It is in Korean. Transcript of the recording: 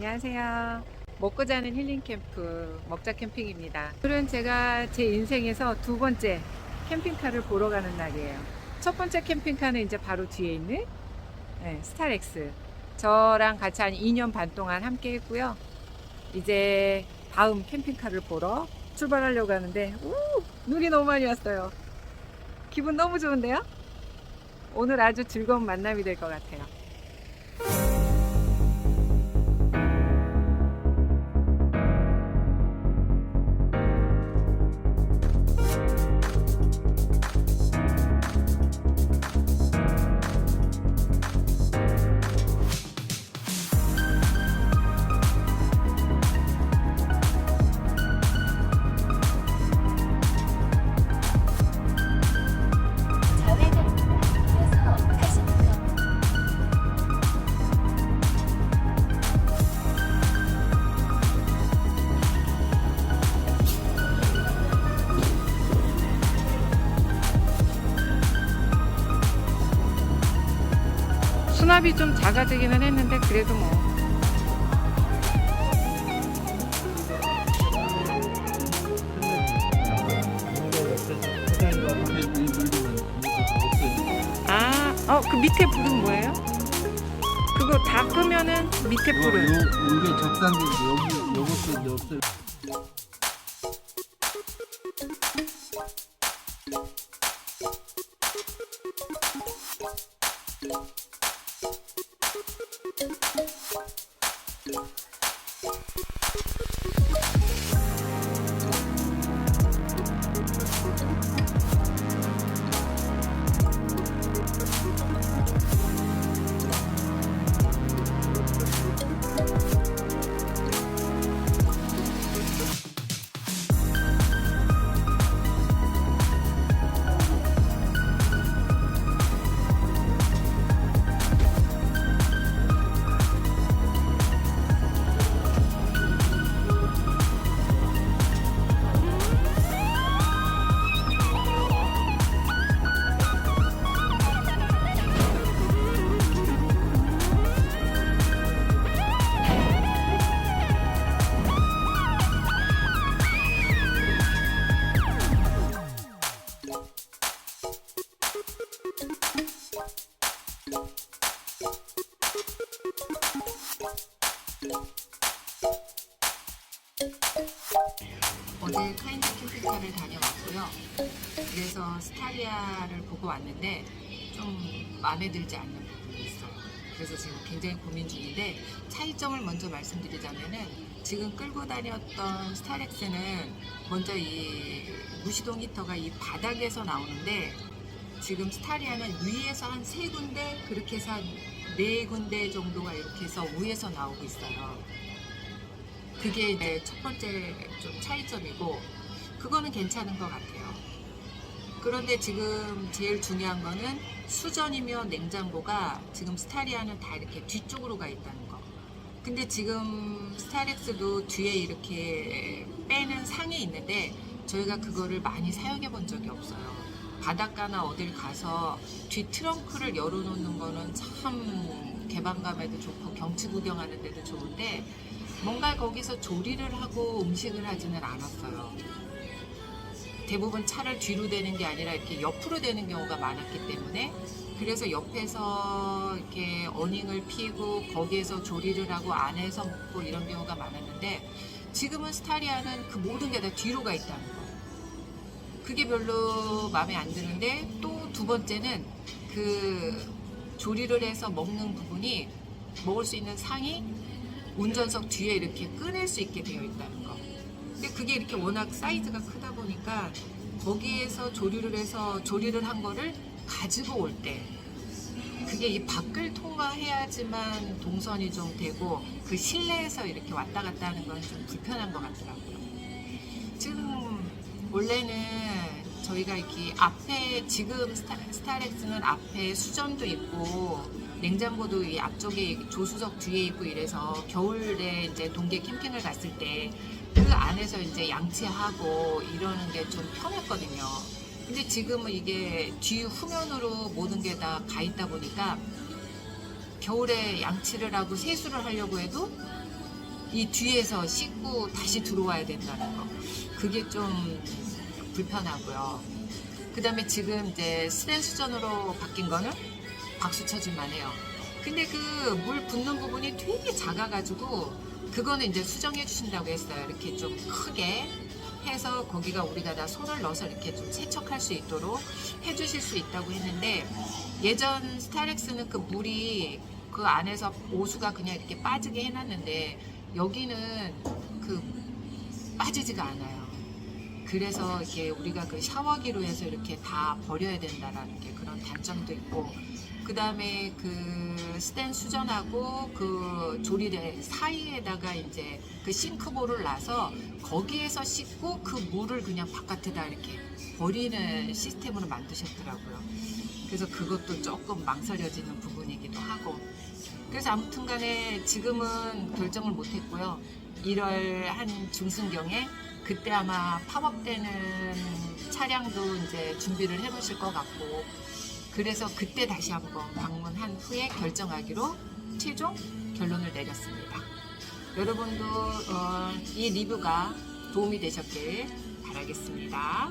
안녕하세요. 먹고 자는 힐링 캠프 먹자 캠핑입니다. 오늘은 제가 제 인생에서 두 번째 캠핑카를 보러 가는 날이에요. 첫 번째 캠핑카는 이제 바로 뒤에 있는 네, 스타렉스. 저랑 같이 한 2년 반 동안 함께 했고요. 이제 다음 캠핑카를 보러 출발하려고 하는데 우, 눈이 너무 많이 왔어요. 기분 너무 좋은데요? 오늘 아주 즐거운 만남이 될 것 같아요. 수납이 좀 작아지기는 했는데 그래도 뭐 아, 어, 그 밑에 불은 뭐예요? 그거 다 끄면은 밑에 불은 이게 적당히 여기 이제 없어요. 어제 카인드 캠핑카를 다녀왔고요. 그래서 스타리아를 보고 왔는데 좀 마음에 들지 않는 부분이 있어요. 그래서 지금 굉장히 고민 중인데 차이점을 먼저 말씀드리자면은 지금 끌고 다녔던 스타렉스는 먼저 이 무시동 히터가 이 바닥에서 나오는데 지금 스타리아는 위에서 한 세 군데 그렇게 해서 한 네 군데 정도가 이렇게 해서 위에서 나오고 있어요. 그게 이제 첫 번째 좀 차이점이고 그거는 괜찮은 것 같아요. 그런데 지금 제일 중요한 거는 수전이며 냉장고가 지금 스타리아는 다 이렇게 뒤쪽으로 가 있다는 거. 근데 지금 스타렉스도 뒤에 이렇게 빼는 상이 있는데 저희가 그거를 많이 사용해 본 적이 없어요. 바닷가나 어딜 가서 뒤 트렁크를 열어놓는 거는 참 개방감에도 좋고 경치 구경하는 데도 좋은데 뭔가 거기서 조리를 하고 음식을 하지는 않았어요. 대부분 차를 뒤로 대는 게 아니라 이렇게 옆으로 대는 경우가 많았기 때문에 그래서 옆에서 이렇게 어닝을 피고 거기에서 조리를 하고 안에서 먹고 이런 경우가 많았는데 지금은 스타리아는 그 모든 게 다 뒤로 가 있다는 거. 그게 별로 마음에 안 드는데 또 두 번째는 그 조리를 해서 먹는 부분이 먹을 수 있는 상이 운전석 뒤에 이렇게 꺼낼 수 있게 되어 있다는 거. 근데 그게 이렇게 워낙 사이즈가 크다 보니까 거기에서 조리를 해서 조리를 한 거를 가지고 올 때 그게 이 밖을 통과해야지만 동선이 좀 되고 그 실내에서 이렇게 왔다 갔다 하는 건 좀 불편한 것 같더라고요. 지금 원래는 저희가 이렇게 앞에 지금 스타, 스타렉스는 앞에 수전도 있고 냉장고도 이 앞쪽에 조수석 뒤에 있고 이래서 겨울에 이제 동계 캠핑을 갔을 때 그 안에서 이제 양치하고 이러는 게 좀 편했거든요. 근데 지금은 이게 뒤 후면으로 모든 게 다 가 있다 보니까 겨울에 양치를 하고 세수를 하려고 해도 이 뒤에서 씻고 다시 들어와야 된다는 거. 그게 좀 불편하고요. 그 다음에 지금 이제 스텐 수전으로 바뀐 거는 박수 쳐줄만 해요. 근데 그 물 붓는 부분이 되게 작아가지고 그거는 이제 수정해 주신다고 했어요. 이렇게 좀 크게 해서 거기가 우리가 다 손을 넣어서 이렇게 좀 세척할 수 있도록 해주실 수 있다고 했는데 예전 스타렉스는 그 물이 그 안에서 오수가 그냥 이렇게 빠지게 해놨는데 여기는 그 빠지지가 않아요. 그래서 이게 우리가 그 샤워기로 해서 이렇게 다 버려야 된다라는 게 그런 단점도 있고 그 다음에 그 스텐 수전하고 그 조리대 사이에다가 이제 그 싱크볼을 놔서 거기에서 씻고 그 물을 그냥 바깥에다 이렇게 버리는 시스템으로 만드셨더라고요. 그래서 그것도 조금 망설여지는 부분이기도 하고 그래서 아무튼 간에 지금은 결정을 못 했고요. 1월 한 중순경에 그때 아마 팝업되는 차량도 이제 준비를 해 놓으실 것 같고 그래서 그때 다시 한번 방문한 후에 결정하기로 최종 결론을 내렸습니다. 여러분도 어, 이 리뷰가 도움이 되셨길 바라겠습니다.